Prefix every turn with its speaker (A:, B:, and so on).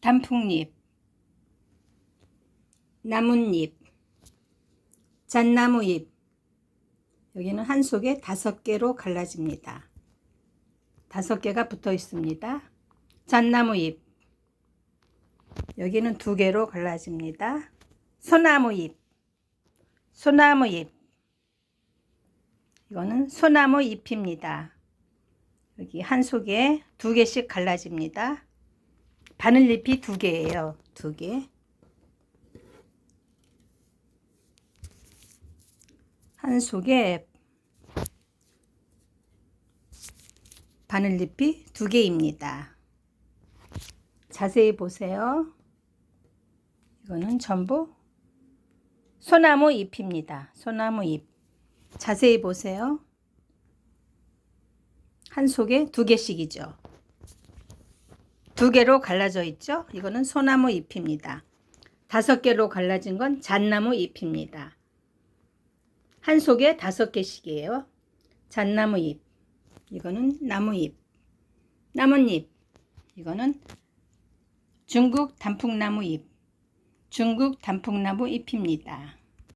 A: 단풍잎, 나뭇잎, 잣나무잎. 여기는 한 속에 다섯 개로 갈라집니다. 다섯 개가 붙어 있습니다. 잣나무잎. 여기는 두 개로 갈라집니다. 소나무잎, 소나무잎. 이거는 소나무 잎입니다. 여기 한 속에 두 개씩 갈라집니다. 바늘잎이 두 개예요. 두 개. 한 속에 바늘잎이 두 개입니다. 자세히 보세요. 이거는 전부 소나무 잎입니다. 소나무 잎. 자세히 보세요. 한 속에 두 개씩이죠. 두 개로 갈라져 있죠. 이거는 소나무 잎입니다. 다섯 개로 갈라진 건 잣나무 잎입니다. 한 속에 다섯 개씩이에요. 잣나무 잎. 이거는 나무 잎. 나뭇잎. 이거는 중국 단풍나무 잎. 중국 단풍나무 잎입니다.